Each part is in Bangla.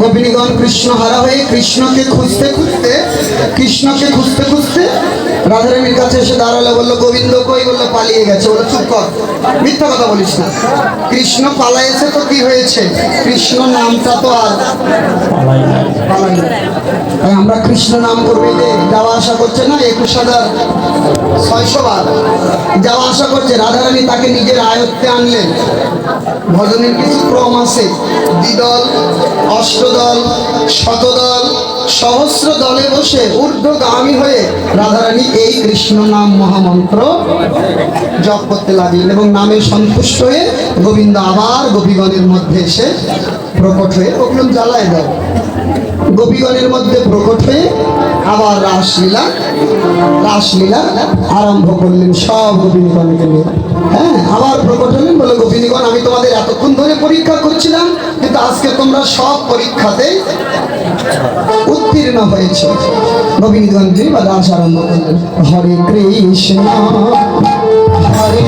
গোপিনীগণ কৃষ্ণ হারা হয়ে কৃষ্ণকে খুঁজতে খুঁজতে, কৃষ্ণকে খুঁজতে খুঁজতে রাধারানীর কাছে এসে দাঁড়ালে, বলল, গোবিন্দ কই? বলল, পালিয়ে গেছে। বলে চুপ কর, মিথ্যা কথা বলিস না। কৃষ্ণ পালাইছে তো কি হয়েছে? কৃষ্ণ নামটা তো আর আমরা কৃষ্ণ নাম করবে যাওয়া আসা করছে না, একুশ হাজার ছয়শো বার। যাওয়া আসা করছে, রাধারানী তাকে নিজের আয়ত্তে আনলেন। ভজনের কিছু ক্রম আছে। দ্বিদল অষ্টদল, শতদল সহস্র দলে বসে ঊর্ধ্বগামী হয়ে রাধারানী এই কৃষ্ণ নাম মহামন্ত্র জপ করতে লাগলেন এবং নামে সন্তুষ্ট হয়ে গোবিন্দ আবার গোপীগণের মধ্যে এসে প্রকট হয়ে ওগুলো জ্বালায় দাও গোপীগণের মধ্যে প্রকট হয়ে আবার রাসলীলা রাসলীলা আরম্ভ করলেন সব গোপিনীগণকে নিয়ে। হ্যাঁ আবার প্রকট হলেন, বলে গোপিনীগণ কিন্তু আজকে তোমরা সব পরীক্ষাতে উত্তীর্ণ হয়েছে। গোবিন্দগণ বা দাস আরম্ভ করলেন হরে কৃষ্ণ, হরে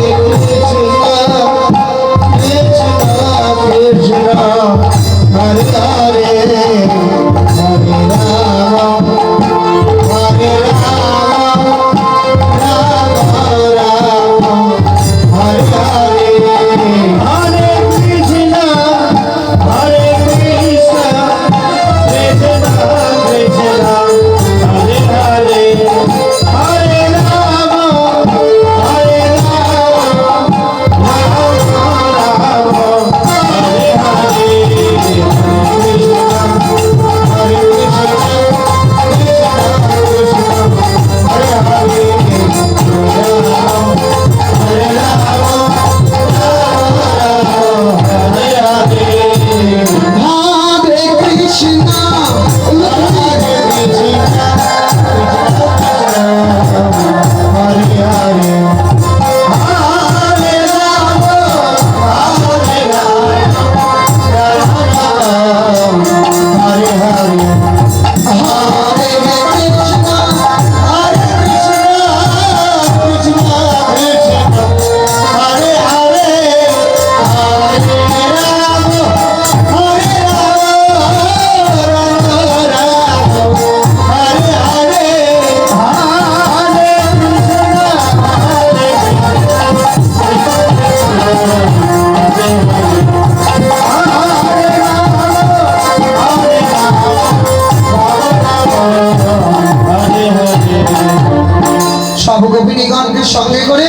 সব গোপিনীগণকে সঙ্গে করে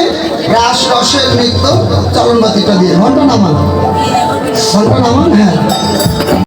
রাস রসের নৃত্য চরণবাতিটা দিয়ে। ঘণ্টা নামান। ঘণ্টা নামান হ্যাঁ।